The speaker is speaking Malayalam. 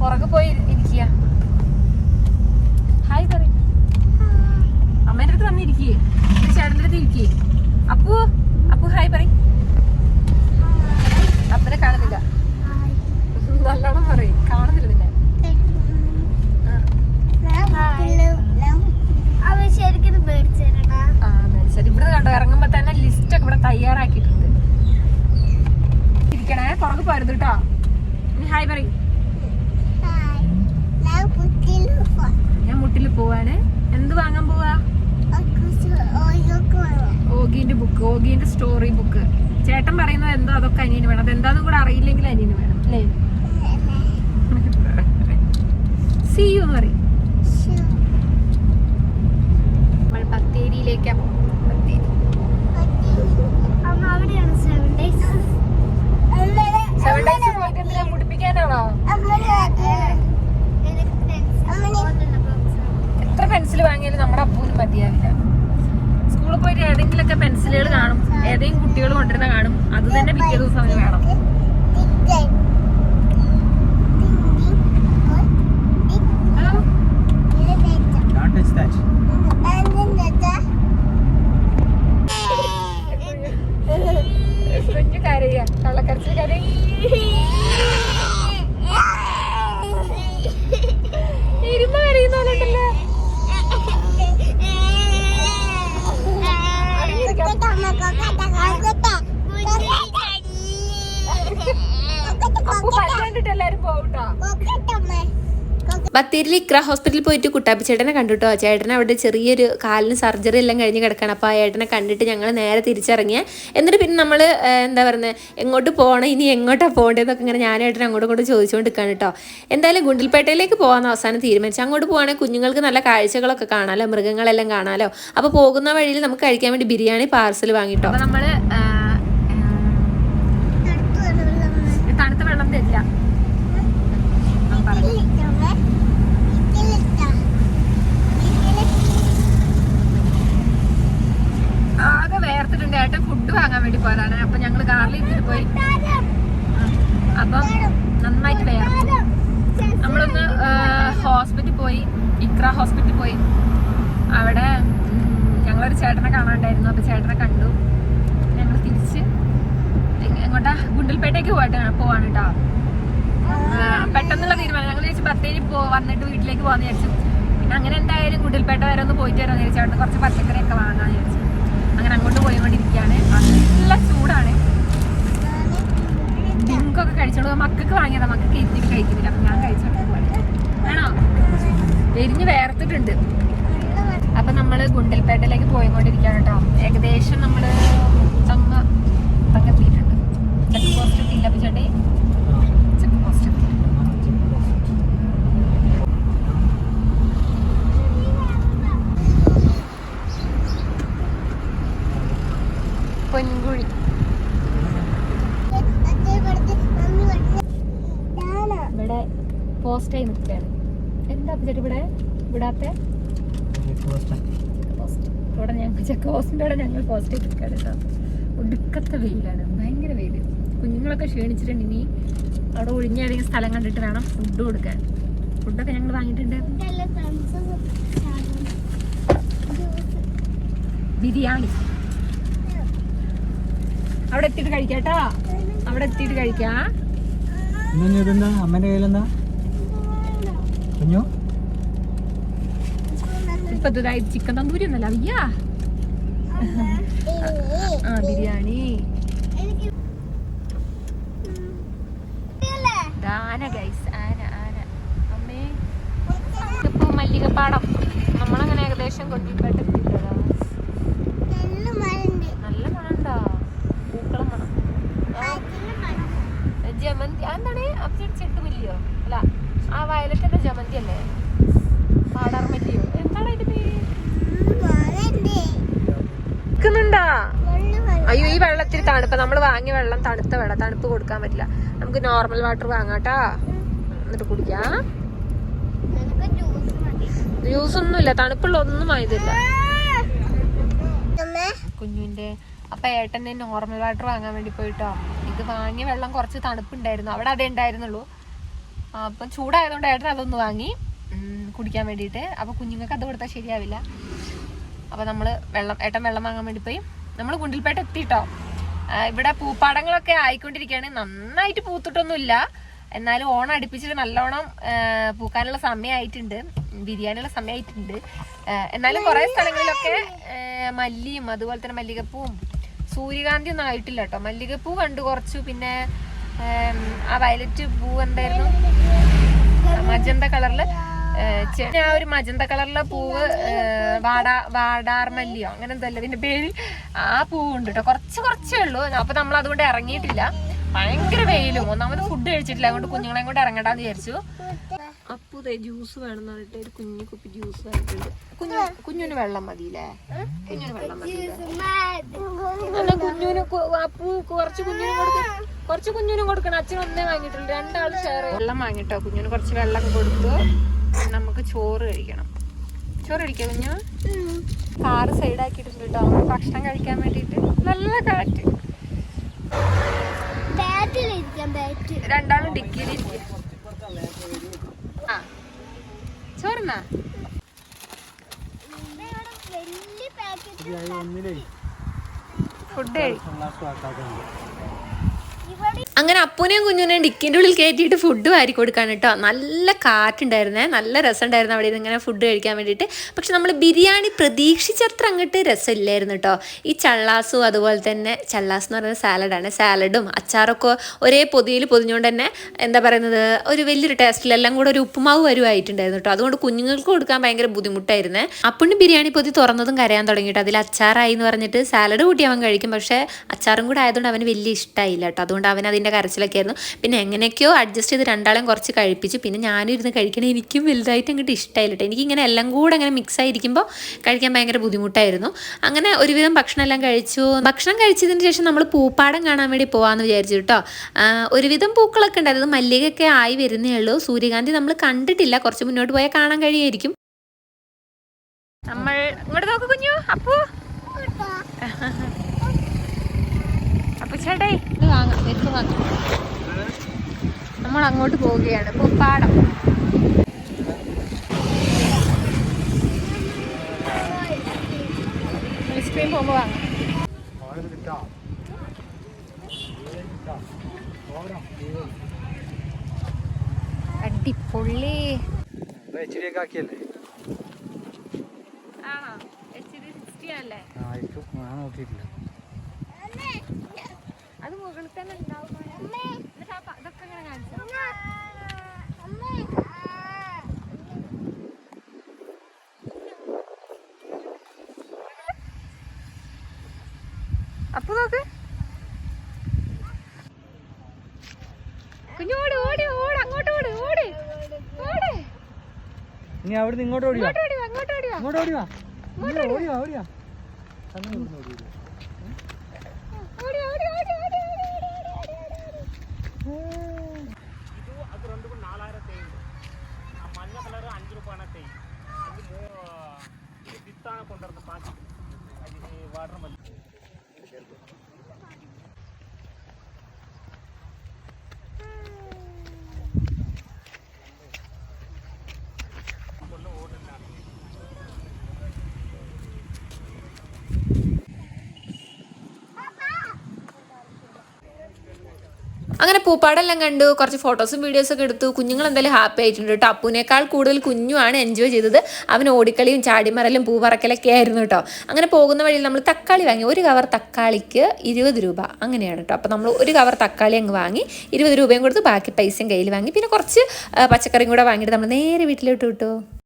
പുറകെ പോയി ഇരിക്കുക ഹായ് പറ അമ്മേന്റെ അടുത്ത് വന്ന് ഇരിക്കേ ചേട്ടന്റെ അടുത്ത് ഇരിക്കേ അപ്പു അപ്പു ഹായ് പറ അപ്പനെ കാണുന്നില്ല. നല്ലോണം പറയും. കാണുന്നില്ല നിന്നെ. ഇവിടെ കണ്ടോ ഇറങ്ങുമ്പോ തന്നെ ലിസ്റ്റ് ഒക്കെ ഇവിടെ തയ്യാറാക്കിയിട്ടുണ്ട്. ഇരിക്കണേ പുറകെ പോരുത് കേട്ടോ. ഹായ് പറയും. ഞാൻ മുട്ടിൽ പോവാണ്. എന്ത് വാങ്ങാൻ പോവാ? ഓഗിന്റെ ബുക്ക് ഓഗിന്റെ സ്റ്റോറി ബുക്ക് ചേട്ടൻ പറയുന്നത് എന്തോ അതൊക്കെ അനിയന് വേണം. അതെന്താന്നും കൂടെ അറിയില്ലെങ്കിൽ അനിയന് വേണം അല്ലേ? സി യു എന്ന് പറയും. നമ്മൾ ബത്തേരിയിലേക്കാണ് പോകുന്നത് തന്നെ പിറ്റേ ദിവസം വേണം. ബത്തേരിയിൽ ഇക്ര ഹോസ്പിറ്റലിൽ പോയിട്ട് കുട്ടാപ്പി ചേട്ടനെ കണ്ടുട്ടോ ചേട്ടൻ അവിടെ ചെറിയൊരു കാലിന് സർജറി എല്ലാം കഴിഞ്ഞ് കിടക്കണം. അപ്പോൾ ആ ഏട്ടനെ കണ്ടിട്ട് ഞങ്ങൾ നേരെ തിരിച്ചിറങ്ങിയ. എന്നിട്ട് പിന്നെ നമ്മൾ എന്താ പറയുന്നത് എങ്ങോട്ട് പോകണം ഇനി എങ്ങോട്ടാണ് പോകേണ്ടതെന്നൊക്കെ ഇങ്ങനെ ഞാൻ ഏട്ടൻ അങ്ങോട്ടും ഇങ്ങോട്ടും ചോദിച്ചുകൊണ്ട് നിൽക്കുകയാണ് കേട്ടോ എന്തായാലും ഗുണ്ടിൽപേട്ടയിലേക്ക് പോകാൻ അവസാനം തീരുമാനിച്ചു. അങ്ങോട്ട് പോകുകയാണെങ്കിൽ കുഞ്ഞുങ്ങൾക്ക് നല്ല കാഴ്ചകളൊക്കെ കാണാമല്ലോ മൃഗങ്ങളെല്ലാം കാണാമല്ലോ അപ്പോൾ പോകുന്ന വഴിയിൽ നമുക്ക് കഴിക്കാൻ വേണ്ടി ബിരിയാണി പാർസൽ വാങ്ങിട്ടോ നമ്മൾ ആ, ആ, തണുത്ത വെള്ളം തരില്ല ആ, പറഞ്ഞു. ആകെ ഏട്ടൻ ഫുഡ് വാങ്ങാൻ വേണ്ടി പോരാണ് അപ്പൊ ഞങ്ങൾ കാറിൽ ഇരുന്നിട്ട് പോയി. അപ്പം നന്നായിട്ട് വേർന്നു നമ്മളൊന്ന് ഹോസ്പിറ്റലിൽ പോയി. ഇക്ര ഹോസ്പിറ്റലിൽ പോയി. അവിടെ ഞങ്ങളൊരു ചേട്ടനെ കാണാണ്ടായിരുന്നു. അപ്പൊ ചേട്ടനെ കണ്ടു. ഞങ്ങൾ തിരിച്ച് എങ്ങോട്ടാ? ഗുണ്ടൽപേട്ടയ്ക്ക് പോയിട്ട് പോവാണ് കേട്ടോ പെട്ടെന്നുള്ള തീരുമാനം. ഞങ്ങൾ ചോദിച്ചു ബത്തേരി പോ വന്നിട്ട് വീട്ടിലേക്ക് പോകാന്ന് വിചാരിച്ചു. പിന്നെ അങ്ങനെ എന്തായാലും ഗുണ്ടൽപേട്ട വരെ ഒന്ന് പോയിട്ട് വരാമെന്ന് വിചാരിച്ചു. അവിടെ കുറച്ച് പച്ചക്കറിയൊക്കെ വാങ്ങാന്ന് വിചാരിച്ചു. അങ്ങനെ അങ്ങോട്ട് പോയിക്കൊണ്ടിരിക്കുകയാണ്. നല്ല ചൂടാണ്. ഡിങ്കൊക്കെ കഴിച്ചോളൂ. മക്കൾക്ക് വാങ്ങിയതാ. മക്കൾക്ക് എത്തിക്ക് കഴിക്കുന്നില്ല. അപ്പൊ ഞാൻ കഴിച്ചോണ്ട് ആണോ? എരിഞ്ഞ് വേർത്തിട്ടുണ്ട്. അപ്പൊ നമ്മൾ ഗുണ്ടൽപേട്ടയിലേക്ക് പോയിക്കൊണ്ടിരിക്കുകയാണ് കേട്ടോ. ഏകദേശം നമ്മൾ തങ്ങ തങ്ങെത്തിയിട്ടുണ്ട് ചെക്ക് പോസ്റ്റ് എത്തിയില്ല അപ്പൊ ചേട്ടേ ചെക്ക് പോസ്റ്റ് എത്തി പൊൻകുഴി ഇവിടെ പോസ്റ്റായി നിൽക്കുകയാണ്. എന്താ ചേട്ടി ഇവിടെ? വിടാത്ത? ഇവിടെ ഞങ്ങൾ ചെക്ക് പോസ്റ്റിന്റെ അവിടെ ഞങ്ങൾ പോസ്റ്റ് നിൽക്കുകയാണ് കേട്ടോ. ഒടുക്കത്തെ വെയിലാണ്. ഭയങ്കര വെയിൽ. കുഞ്ഞുങ്ങളൊക്കെ ക്ഷീണിച്ചിട്ടുണ്ട്. ഇനി അവിടെ ഒഴിഞ്ഞ ഏതെങ്കിലും സ്ഥലം കണ്ടിട്ട് വേണം ഫുഡ് കൊടുക്കാൻ. ഫുഡൊക്കെ ഞങ്ങൾ വാങ്ങിയിട്ടുണ്ട്. ബിരിയാണി. അവിടെ എത്തിയിട്ട് കഴിക്കാട്ടാ അവിടെ എത്തിയിട്ട് കഴിക്കാം. അമ്മേന്റെ കയ്യിലെന്താ? കുഞ്ഞു ഇപ്പൊ ചിക്കൻ തന്തൂരി ഒന്നല്ല അയ്യാ ആ ബിരിയാണി. ആന ഗൈസ് ആന ആന. അമ്മേ. ഇതിപ്പോ മല്ലികപ്പാടം. നമ്മളങ്ങനെ ഏകദേശം കൊണ്ടിപ്പോട്ട് നല്ല മണുണ്ടോ? പൂക്കളം മണം. ജമന്തി അതെന്താണ്? അപ്പൊ ചെട്ടുമല്ലിയോ അല്ല. ആ വയലറ്റിന്റെ ജമന്തി അല്ലേ പാടാർമല്ലിയോ എന്താണ് അയ്യോ ഈ വെള്ളത്തിൽ തണുപ്പ്. നമ്മൾ വാങ്ങിയ വെള്ളം തണുത്ത വെള്ളം. തണുപ്പ് കൊടുക്കാൻ പറ്റില്ല. നമുക്ക് നോർമൽ വാട്ടർ വാങ്ങാട്ടാ എന്നിട്ട് കുടിക്കാം. ജ്യൂസ് ഒന്നുമില്ല. തണുപ്പുള്ള ഒന്നും ആയതില്ല കുഞ്ഞുവിന്റെ അപ്പൊ ഏട്ടൻ നോർമൽ വാട്ടർ വാങ്ങാൻ വേണ്ടി പോയിട്ടോ. ഇത് വാങ്ങിയ വെള്ളം കുറച്ച് തണുപ്പുണ്ടായിരുന്നു. അവിടെ അതേ ഉണ്ടായിരുന്നുള്ളൂ. അപ്പം ചൂടായതുകൊണ്ട് ഏട്ടൻ അതൊന്ന് വാങ്ങി കുടിക്കാൻ വേണ്ടിയിട്ട്. അപ്പൊ കുഞ്ഞുങ്ങൾക്ക് അത് കൊടുത്താൽ ശരിയാവില്ല. അപ്പൊ നമ്മൾ വെള്ളം ഏട്ടൻ വെള്ളം വാങ്ങാൻ വേണ്ടി പോയി. നമ്മൾ ഗുണ്ടിൽപേട്ട എത്തിട്ടോ. ഇവിടെ പൂപ്പാടങ്ങളൊക്കെ ആയിക്കൊണ്ടിരിക്കുകയാണ്. നന്നായിട്ട് പൂത്തിട്ടൊന്നുമില്ല. എന്നാലും ഓണം അടുപ്പിച്ചിട്ട് നല്ലോണം പൂക്കാനുള്ള സമയമായിട്ടുണ്ട്. ബിരിയാണിയുള്ള സമയമായിട്ടുണ്ട്. എന്നാലും കുറെ സ്ഥലങ്ങളിലൊക്കെ മല്ലിയും അതുപോലെ തന്നെ മല്ലികപ്പൂവും സൂര്യകാന്തി ഒന്നും ആയിട്ടില്ല കേട്ടോ. മല്ലികപ്പൂ കണ്ടു കുറച്ചു. പിന്നെ ആ വയലറ്റ് പൂ എന്തായിരുന്നു? മജന്ത കളറിൽ ആ ഒരു മജന്ത കളറിലെ പൂവ് വാടാ വാടാർമല്ലിയോ അങ്ങനെ ഇതിന്റെ പേര് ആ പൂവ് ഉണ്ട് കേട്ടോ കുറച്ച് കുറച്ചേ ഉള്ളൂ. അപ്പൊ നമ്മൾ അതുകൊണ്ട് ഇറങ്ങിയിട്ടില്ല. ഭയങ്കര വെയിലും. ഒന്നാമത് ഫുഡ് കഴിച്ചിട്ടില്ല. അതുകൊണ്ട് കുഞ്ഞുങ്ങളെയും കൊണ്ട് ഇറങ്ങട്ടാന്ന് വിചാരിച്ചു. അപ്പു ജ്യൂസ് വേണം പറഞ്ഞിട്ട് ഒരു കുഞ്ഞു കുപ്പി ജ്യൂസ് ആയിട്ടുണ്ട് കുഞ്ഞു കുഞ്ഞുന് വെള്ളം മതിയില്ലേ? കുഞ്ഞുന് വെള്ളം കുഞ്ഞുന് അപ്പു കുറച്ച് കുഞ്ഞിനും കൊടുക്കണം കുറച്ച് കുഞ്ഞിനും കൊടുക്കണം. അച്ഛൻ ഒന്നേ വാങ്ങിയിട്ടുള്ളൂ. രണ്ടാൾ ഷെയർ വെള്ളം വാങ്ങിട്ടോ. കുഞ്ഞിന് കുറച്ച് വെള്ളം കൊടുത്തു നമുക്ക് ചോറ് കഴിക്കണം. ചോറ് കഴിക്കാം കുഞ്ഞു? കാറ് സൈഡാക്കിയിട്ടുണ്ട് കേട്ടോ. ഭക്ഷണം കഴിക്കാൻ വേണ്ടിയിട്ട്. നല്ല കാറ്റ് രണ്ടാളും ഡിഗ്രി ആ. ചോറുന്നാ ഒന്നിലേ ഫുഡ് അങ്ങനെ അപ്പൂനെയും കുഞ്ഞുനെയും ഡിക്കിന്റെ ഉള്ളിൽ കയറ്റിയിട്ട് ഫുഡ് വാരി കൊടുക്കാൻ കേട്ടോ. നല്ല കാറ്റുണ്ടായിരുന്നേ. നല്ല രസമുണ്ടായിരുന്നു അവിടെ ഇങ്ങനെ ഫുഡ് കഴിക്കാൻ വേണ്ടിയിട്ട്. പക്ഷെ നമ്മൾ ബിരിയാണി പ്രതീക്ഷിച്ചത്ര അങ്ങോട്ട് രസമില്ലായിരുന്നു കേട്ടോ ഈ ചള്ളാസും അതുപോലെ തന്നെ ചള്ളാസ് എന്ന് പറയുന്നത് സാലഡാണ് സാലഡും അച്ചാറൊക്കെ ഒരേ പൊതിയിൽ പൊതിഞ്ഞുകൊണ്ട് തന്നെ എന്താ പറയുന്നത് ഒരു വലിയൊരു ടേസ്റ്റിലെല്ലാം കൂടെ ഒരു ഉപ്പുമാവ് വരുമായിട്ടുണ്ടായിരുന്നു കേട്ടോ അതുകൊണ്ട് കുഞ്ഞുങ്ങൾക്ക് കൊടുക്കാൻ ഭയങ്കര ബുദ്ധിമുട്ടായിരുന്നു. അപ്പുണ്ണി ബിരിയാണി പൊതി തുറന്നതും കരയാൻ തുടങ്ങിയിട്ട് അതിൽ അച്ചാറായി എന്ന് പറഞ്ഞിട്ട് സാലഡ് കൂട്ടി അവൻ കഴിക്കും. പക്ഷേ അച്ചാറും കൂടെ ആയതുകൊണ്ട് അവന് വലിയ ഇഷ്ടമായില്ല കേട്ടോ അതുകൊണ്ട് അവൻ അതിന്റെ കരച്ചിലൊക്കെ ആയിരുന്നു. പിന്നെ എങ്ങനെയൊക്കെയോ അഡ്ജസ്റ്റ് ചെയ്ത് രണ്ടാളെയും കുറച്ച് കഴിപ്പിച്ചു. പിന്നെ ഞാനും ഇരുന്ന് കഴിക്കണേ എനിക്കും വലുതായിട്ട് അങ്ങോട്ട് ഇഷ്ടമായില്ല കേട്ടോ എനിക്കിങ്ങനെ എല്ലാം കൂടെ അങ്ങനെ മിക്സ് ആയിരിക്കുമ്പോൾ കഴിക്കാൻ ഭയങ്കര ബുദ്ധിമുട്ടായിരുന്നു. അങ്ങനെ ഒരുവിധം ഭക്ഷണം എല്ലാം കഴിച്ചു. ഭക്ഷണം കഴിച്ചതിന് ശേഷം നമ്മൾ പൂപ്പാടം കാണാൻ വേണ്ടി പോകാമെന്ന് വിചാരിച്ചു കേട്ടോ ഒരുവിധം പൂക്കളൊക്കെ ഉണ്ട് അതായത് മല്ലികയൊക്കെ ആയി വരുന്നേ ഉള്ളൂ. സൂര്യകാന്തി നമ്മൾ കണ്ടിട്ടില്ല. കുറച്ച് മുന്നോട്ട് പോയാൽ കാണാൻ കഴിയുമായിരിക്കും നമ്മൾ ഇങ്ങോട്ട് നോക്ക് കുഞ്ഞു. അപ്പു. അപ്പു ചേട്ടേ ഇത് വാങ്ങാം. വാങ്ങാം. നമ്മൾ അങ്ങോട്ട് പോവുകയാണ് പൂപ്പാടം ഐസ്ക്രീം പോകുമ്പോൾ വാങ്ങാം. അടിപൊളി. ആണോ? എച്ച് ഡി സിക്സ്റ്റി അല്ലേ ആ ആയിരിക്കും ഞാൻ നോക്കിയിട്ടില്ല. അത് മുകളിൽ തന്നെ ഉണ്ടാവും അപ്പൊ നോക്ക് കുഞ്ഞോട് ഓടി ഓട് അങ്ങോട്ട് ഓടി ഓടി ഓടി. നീ അവിടെ ഇങ്ങോട്ട് ഓടിയോ? അങ്ങോട്ട് ഓടിയോ? അങ്ങോട്ട് ഓടിയോ? ഓടിയോ ഓടിയോ? അങ്ങനെ പൂപ്പാടെല്ലാം കണ്ടു കുറച്ച് ഫോട്ടോസും വീഡിയോസും ഒക്കെ എടുത്തു. കുഞ്ഞുങ്ങൾ എന്തായാലും ഹാപ്പി ആയിട്ടുണ്ട് കേട്ടോ. അപ്പുവിനേക്കാൾ കൂടുതൽ കുഞ്ഞുമാണ് എൻജോയ് ചെയ്തത്. അവൻ ഓടിക്കളിയും ചാടിമറലും പൂ പറക്കലൊക്കെ ആയിരുന്നു കേട്ടോ. അങ്ങനെ പോകുന്ന വഴിയിൽ നമ്മൾ തക്കാളി വാങ്ങി. ഒരു കവർ തക്കാളിക്ക് ഇരുപത് രൂപ അങ്ങനെയാണ് കേട്ടോ. അപ്പോൾ നമ്മൾ ഒരു കവർ തക്കാളി അങ്ങ് വാങ്ങി ഇരുപത് രൂപയും കൊടുത്ത് ബാക്കി പൈസയും കയ്യിൽ വാങ്ങി. പിന്നെ കുറച്ച് പച്ചക്കറിയും കൂടെ വാങ്ങിയിട്ട് നമ്മൾ നേരെ വീട്ടിലോട്ട് വിട്ടു.